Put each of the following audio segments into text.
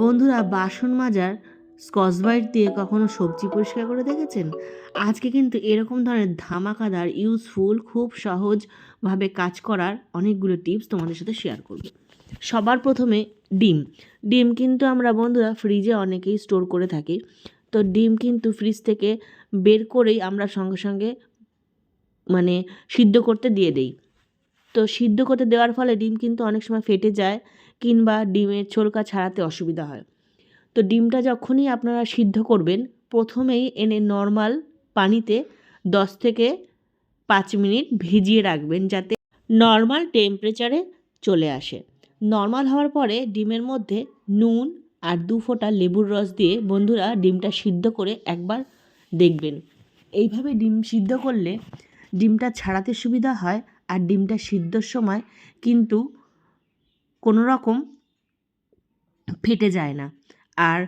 বন্ধুরা, বাসন মাজার, স্কচ ব্রাইট দিয়ে কখনো সবজি পরিষ্কার করে দেখেছেন? আজকে কিন্তু এরকম ধরনের ধামাকাদার ইউজফুল খুব সহজভাবে কাজ করার অনেকগুলো টিপস তোমাদের সাথে শেয়ার করব। সবার প্রথমে ডিম। ডিম কিন্তু আমরা বন্ধুরা ফ্রিজে অনেকেই স্টোর করে থাকি। তো ডিম কিন্তু ফ্রিজ থেকে বের করেই আমরা সঙ্গে সঙ্গে মানে সিদ্ধ করতে দিয়ে দেই। তো সিদ্ধ করতে দেওয়ার ফলে ডিম কিন্তু অনেক সময় ফেটে যায় কিংবা ডিমের ছোলকা ছাড়াতে অসুবিধা হয়। তো ডিমটা যখনই আপনারা সিদ্ধ করবেন, প্রথমেই এনে নর্মাল পানিতে দশ থেকে পাঁচ মিনিট ভিজিয়ে রাখবেন যাতে নর্মাল টেম্পারেচারে চলে আসে। নর্মাল হওয়ার পরে ডিমের মধ্যে নুন আর দু ফোঁটা লেবুর রস দিয়ে বন্ধুরা ডিমটা সিদ্ধ করে একবার দেখবেন। এইভাবে ডিম সিদ্ধ করলে ডিমটা ছাড়াতে সুবিধা হয় আর ডিমটা সিদ্ধর সময় কিন্তু কোনো রকম ফেটে যায় না। আর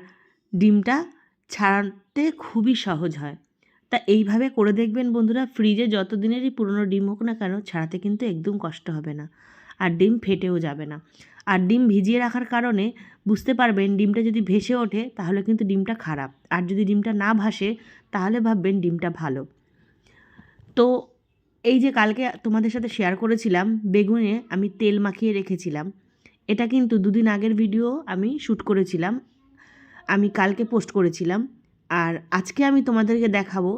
ডিমটা ছাড়াতে খুবই সহজ হয়। তা এইভাবে করে দেখবেন বন্ধুরা, ফ্রিজে যত দিনেরই পুরনো ডিম হোক না কেন, ছাড়াতে কিন্তু একদম কষ্ট হবে না। আর ডিম ফেটেও যাবে না। আর ডিম ভিজিয়ে রাখার কারণে বুঝতে পারবেন, ডিমটা যদি ভেসে ওঠে, তাহলে কিন্তু ডিমটা খারাপ। আর যদি ডিমটা না ভাসে, তাহলে ভাববেন ডিমটা ভালো। তো এই যে কালকে তোমাদের সাথে শেয়ার করেছিলাম, বেগুনে আমি তেল মাখিয়ে রেখেছিলাম। এটা কিন্তু দুদিন আগের ভিডিও আমি শ্যুট করেছিলাম। আমি কালকে পোস্ট করেছিলাম। আর আজকে আমি তোমাদেরকে দেখাবো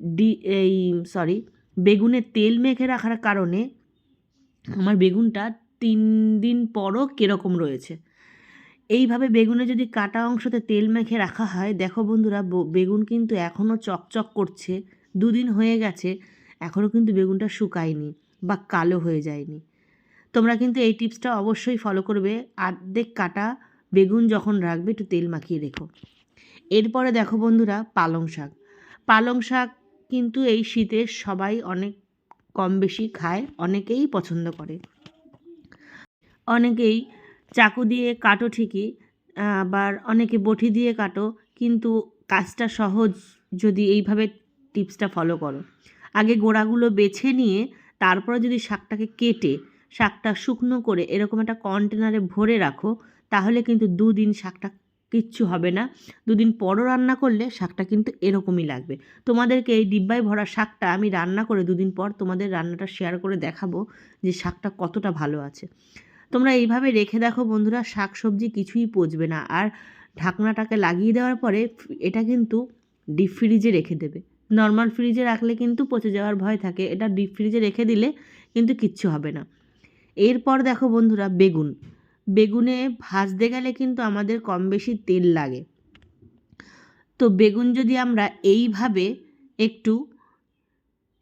ডি, এই সরি বেগুনে তেল মেখে রাখার কারণে আমার বেগুনটা তিন দিন পরও কীরকম রয়েছে। এইভাবে বেগুনে যদি কাটা অংশতে তেল মেখে রাখা হয়, দেখো বন্ধুরা বেগুন কিন্তু এখনও চকচক করছে। দুদিন হয়ে গেছে এখনও কিন্তু বেগুনটা শুকায়নি বা কালো হয়ে যায়নি। তোমরা কিন্তু এই টিপসটা অবশ্যই ফলো করবে। আর্ধেক কাটা বেগুন যখন রাখবে, একটু তেল মাখিয়ে রেখো। এরপরে দেখো বন্ধুরা, পালং শাক। পালং শাক কিন্তু এই শীতে সবাই অনেক কম বেশি খায়, অনেকেই পছন্দ করে। অনেকেই চাকু দিয়ে কাটো ঠিকই, আবার অনেকে বটি দিয়ে কাটো, কিন্তু কাজটা সহজ যদি এইভাবে টিপসটা ফলো করো। আগে গোড়াগুলো বেছে নিয়ে, তারপরে যদি শাকটাকে কেটে শাকটা শুকনো করে এরকম একটা কন্টেনারে ভরে রাখো, তাহলে কিন্তু দুদিন শাকটা কিচ্ছু হবে না। দুদিন পরও রান্না করলে শাকটা কিন্তু এরকমই লাগবে। তোমাদেরকে এই ডিব্বায় ভরা শাকটা আমি রান্না করে দুদিন পর তোমাদের রান্নাটা শেয়ার করে দেখাবো যে শাকটা কতটা ভালো আছে। তোমরা এইভাবে রেখে দেখো বন্ধুরা শাক সবজি কিছুই পচবে না। আর ঢাকনাটাকে লাগিয়ে দেওয়ার পরে এটা কিন্তু ডিপ ফ্রিজে রেখে দেবে। নর্মাল ফ্রিজে রাখলে কিন্তু পচে যাওয়ার ভয় থাকে। এটা ডিপ ফ্রিজে রেখে দিলে কিন্তু কিচ্ছু হবে না। এরপর দেখো বন্ধুরা বেগুন। বেগুনে ভাজতে গেলে কিন্তু আমাদের কম বেশি তেল লাগে। তো বেগুন যদি আমরা এইভাবে একটু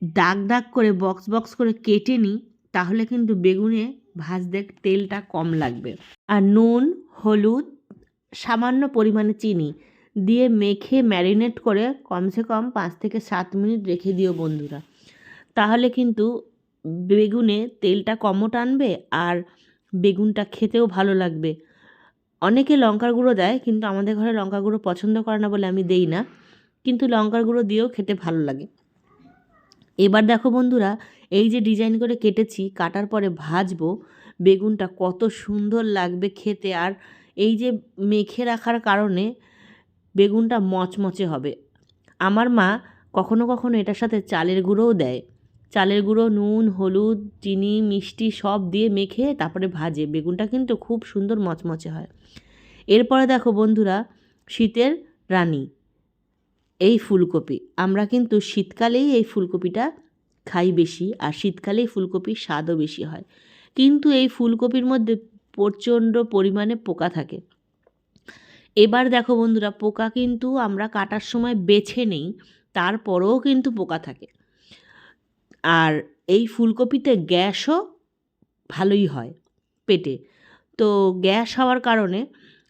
দাগ দাগ করে, বক্স বক্স করে কেটে নিই, তাহলে কিন্তু বেগুনে ভাজতে তেলটা কম লাগবে। আর নুন, হলুদ, সামান্য পরিমাণে চিনি দিয়ে মেখে ম্যারিনেট করে কমসে কম পাঁচ থেকে সাত মিনিট রেখে দিও বন্ধুরা। তাহলে কিন্তু বেগুনে তেলটা কমও টানবে আর বেগুনটা খেতেও ভালো লাগবে। অনেকে লঙ্কার গুঁড়ো দেয়, কিন্তু আমাদের ঘরে লঙ্কা গুঁড়ো পছন্দ করে না বলে আমি দেই না। কিন্তু লঙ্কার গুঁড়ো দিয়েও খেতে ভালো লাগে। এবার দেখো বন্ধুরা, এই যে ডিজাইন করে কেটেছি, কাটার পরে ভাজবো, বেগুনটা কত সুন্দর লাগবে খেতে। আর এই যে মেখে রাখার কারণে বেগুনটা মচমচে হবে। আমার মা কখনো কখনো এটার সাথে চালের গুঁড়োও দেয়। চালের গুঁড়ো, নুন, হলুদ, চিনি, মিষ্টি সব দিয়ে মেখে তারপরে ভাজে। বেগুনটা কিন্তু খুব সুন্দর মচমচে হয়। এরপরে দেখো বন্ধুরা, শীতের রানী, এই ফুলকপি। আমরা কিন্তু শীতকালেই এই ফুলকপিটা খাই বেশি আর শীতকালেই ফুলকপির স্বাদও বেশি হয়। কিন্তু এই ফুলকপির মধ্যে প্রচণ্ড পরিমাণে পোকা থাকে। এবার দেখো বন্ধুরা, পোকা কিন্তু আমরা কাটার সময় বেছে নেই, তারপরেও কিন্তু পোকা থাকে। আর এই ফুলকপিতে গ্যাসও ভালোই হয় পেটে। তো গ্যাস হওয়ার কারণে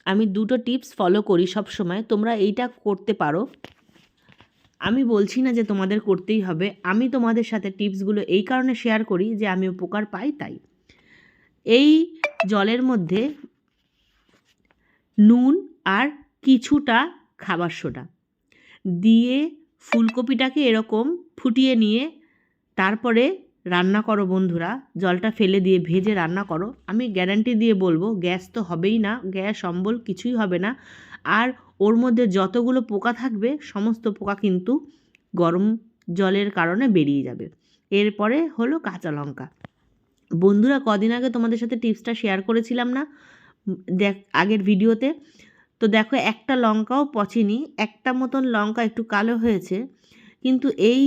আমি দুটো টিপস ফলো করি সব সময় তোমরা এইটা করতে পারো। আমি বলছি না যে তোমাদের করতেই হবে। আমি তোমাদের সাথে টিপসগুলো এই কারণে শেয়ার করি যে আমি উপকার পাই তাই। এই জলের মধ্যে নুন আর কিছুটা খাবার সোডা দিয়ে ফুলকপিটাকে এরকম ফুটিয়ে নিয়ে তারপরে রান্না করো বন্ধুরা, জলটা ফেলে দিয়ে ভেজে রান্না করো। আমি গ্যারান্টি দিয়ে বলব, গ্যাস তো হবেই না, গ্যাস, অম্বল কিছুই হবে না। আর ওর মধ্যে যতগুলো পোকা থাকবে, সমস্ত পোকা কিন্তু গরম জলের কারণে বেরিয়ে যাবে। এরপরে হলো কাঁচা লঙ্কা। বন্ধুরা, কদিন আগে তোমাদের সাথে টিপসটা শেয়ার করেছিলাম না? দেখ, আগের ভিডিওতে। তো দেখো, একটা লঙ্কাও পচেনি, একটা মতন লঙ্কা একটু কালো হয়েছে। কিন্তু এই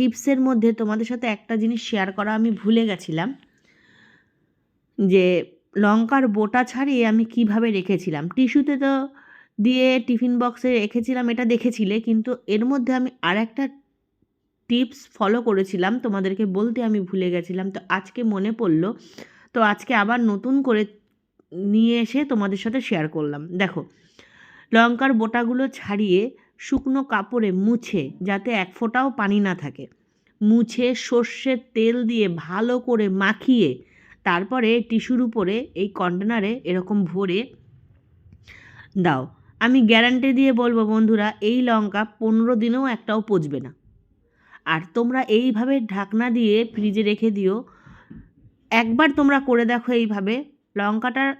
টিপসের মধ্যে তোমাদের সাথে একটা জিনিস শেয়ার করা আমি ভুলে গেছিলাম, যে লঙ্কার বোটা ছাড়িয়ে আমি কীভাবে রেখেছিলাম। টিস্যুতে তো দিয়ে টিফিন বক্সে রেখেছিলাম, এটা দেখেছিলে, কিন্তু এর মধ্যে আমি আর একটা টিপস ফলো করেছিলাম, তোমাদেরকে বলতে আমি ভুলে গেছিলাম, তো আজকে মনে পড়ল, তো আজকে আবার নতুন করে নিয়ে এসে তোমাদের সাথে শেয়ার করলাম। দেখো, লঙ্কার বোটাগুলো ছাড়িয়ে শুকনো কাপড়ে মুছে যাতে এক ফোঁটাও পানি না থাকে। মুছে সর্ষের তেল দিয়ে ভালো করে মাখিয়ে তারপরে টিস্যুর উপরে এই কন্টেনারে এরকম ভরে দাও। আমি গ্যারান্টি দিয়ে বলব বন্ধুরা, এই লঙ্কা পনেরো দিনেও একটাও পচবে না। আর তোমরা এইভাবে ঢাকনা দিয়ে ফ্রিজে রেখে দিও। একবার তোমরা করে দেখো এইভাবে। লঙ্কাটার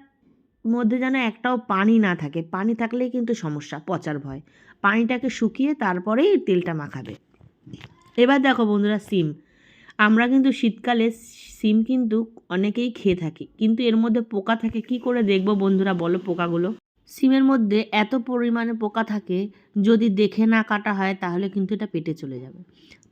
মধ্যে যেন একটাও পানি না থাকে। পানি থাকলেই কিন্তু সমস্যা, পচার ভয়। পানিটাকে শুকিয়ে তারপরেই তেলটা মাখাবে। এবার দেখো বন্ধুরা, সিম। আমরা কিন্তু শীতকালে সিম কিন্তু অনেকেই খেয়ে থাকি। কিন্তু এর মধ্যে পোকা থাকে, কি করে দেখব বন্ধুরা বলো পোকাগুলো? সিমের মধ্যে এত পরিমাণে পোকা থাকে, যদি দেখে না কাটা হয় তাহলে কিন্তু এটা পেটে চলে যাবে।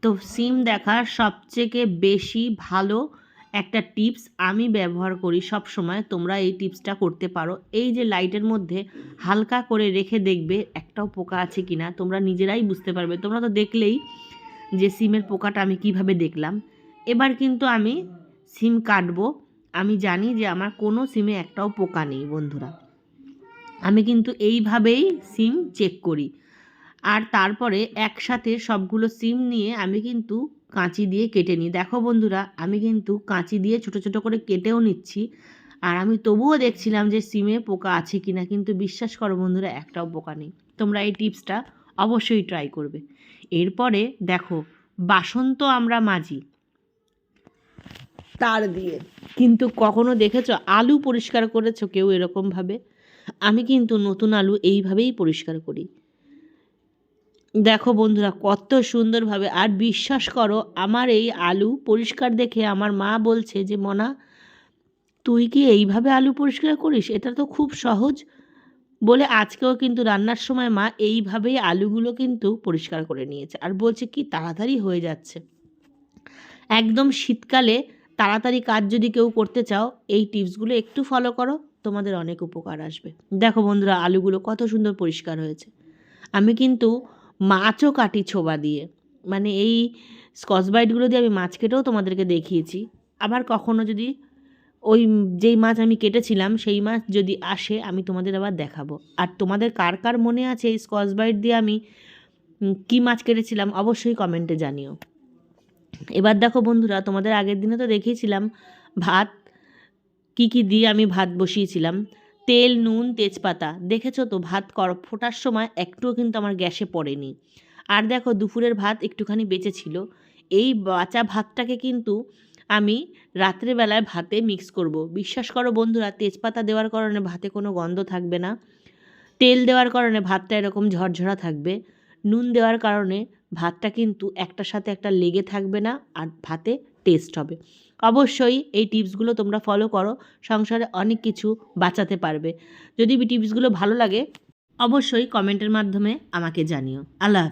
তো সিম দেখার সবথেকে বেশি ভালো একটা টিপস আমি ব্যবহার করি সব সময় তোমরা এই টিপসটা করতে পারো। এই যে লাইটের মধ্যে হালকা করে রেখে দেখবে একটাও পোকা আছে কি না তোমরা নিজেরাই বুঝতে পারবে। তোমরা তো দেখলেই যে সিমের পোকাটা আমি কীভাবে দেখলাম। এবার কিন্তু আমি সিম কাটবো। আমি জানি যে আমার কোনো সিমে একটাও পোকা নেই, বন্ধুরা। আমি কিন্তু এইভাবেই সিম চেক করি। আর তারপরে একসাথে সবগুলো সিম নিয়ে আমি কিন্তু কাঁচি দিয়ে কেটে নিই। দেখো বন্ধুরা, আমি কিন্তু কাঁচি দিয়ে ছোট ছোট করে কেটেও নিচ্ছি। আর আমি তবুও দেখছিলাম যে সিমে পোকা আছে কি না কিন্তু বিশ্বাস করো বন্ধুরা, একটাও পোকা নেই। তোমরা এই টিপসটা অবশ্যই ট্রাই করবে। এরপরে দেখো বাসন তো আমরা মাজি। তার দিয়ে। কিন্তু কখনো দেখেছ, আলু পরিষ্কার করেছ কেউ এরকমভাবে? আমি কিন্তু নতুন আলু এইভাবেই পরিষ্কার করি। দেখো বন্ধুরা, কত সুন্দরভাবে, আর বিশ্বাস করো, আমার এই আলু পরিষ্কার দেখে আমার মা বলছে যে, মনা, তুই কি এইভাবে আলু পরিষ্কার করিস? এটা তো খুব সহজ। বলে আজকেও কিন্তু রান্নার সময় মা এইভাবেই আলুগুলো কিন্তু পরিষ্কার করে নিয়েছে। আর বলছে কি, তাড়াতাড়ি হয়ে যাচ্ছে। একদম শীতকালে তাড়াতাড়ি কাজ যদি কেউ করতে চাও, এই টিপসগুলো একটু ফলো করো, তোমাদের অনেক উপকার আসবে। দেখো বন্ধুরা, আলুগুলো কত সুন্দর পরিষ্কার হয়েছে। আমি কিন্তু মাছও কাটি ছোবা দিয়ে। মানে এই স্কচ বাইটগুলো দিয়ে আমি মাছ কেটেও তোমাদেরকে দেখিয়েছি। আবার কখনো যদি ওই যেই মাছ আমি কেটেছিলাম, সেই মাছ যদি আসে, আমি তোমাদের আবার দেখাবো। আর তোমাদের কার কার মনে আছে এই স্কচ বাইট দিয়ে আমি কী মাছ কেটেছিলাম, অবশ্যই কমেন্টে জানিও। এবার দেখো বন্ধুরা, তোমাদের আগের দিনে তো দেখিয়েছিলাম, ভাত, কি কি দিয়ে আমি ভাত বসিয়েছিলাম। তেল, নুন, তেজপাতা। দেখেছ তো, ভাত কর, ফোটার সময় একটুও কিন্তু আমার গ্যাসে পড়েনি। আর দেখো, দুপুরের ভাত একটুখানি বেঁচে ছিল। এই বাঁচা ভাতটাকে কিন্তু আমি রাত্রেবেলায় ভাতে মিক্স করব। বিশ্বাস করো বন্ধুরা, তেজপাতা দেওয়ার কারণে ভাতে কোনো গন্ধ থাকবে না। তেল দেওয়ার কারণে ভাতটা এরকম ঝরঝরা থাকবে। নুন দেওয়ার কারণে ভাতটা কিন্তু একটার সাথে একটা লেগে থাকবে না, আর ভাতে টেস্ট হবে। অবশ্যই এই টিপসগুলো তোমরা ফলো করো, সংসারে অনেক কিছু বাঁচাতে পারবে। যদি টিপসগুলো ভালো লাগে, অবশ্যই কমেন্টের মাধ্যমে আমাকে জানিও। আল্লাহ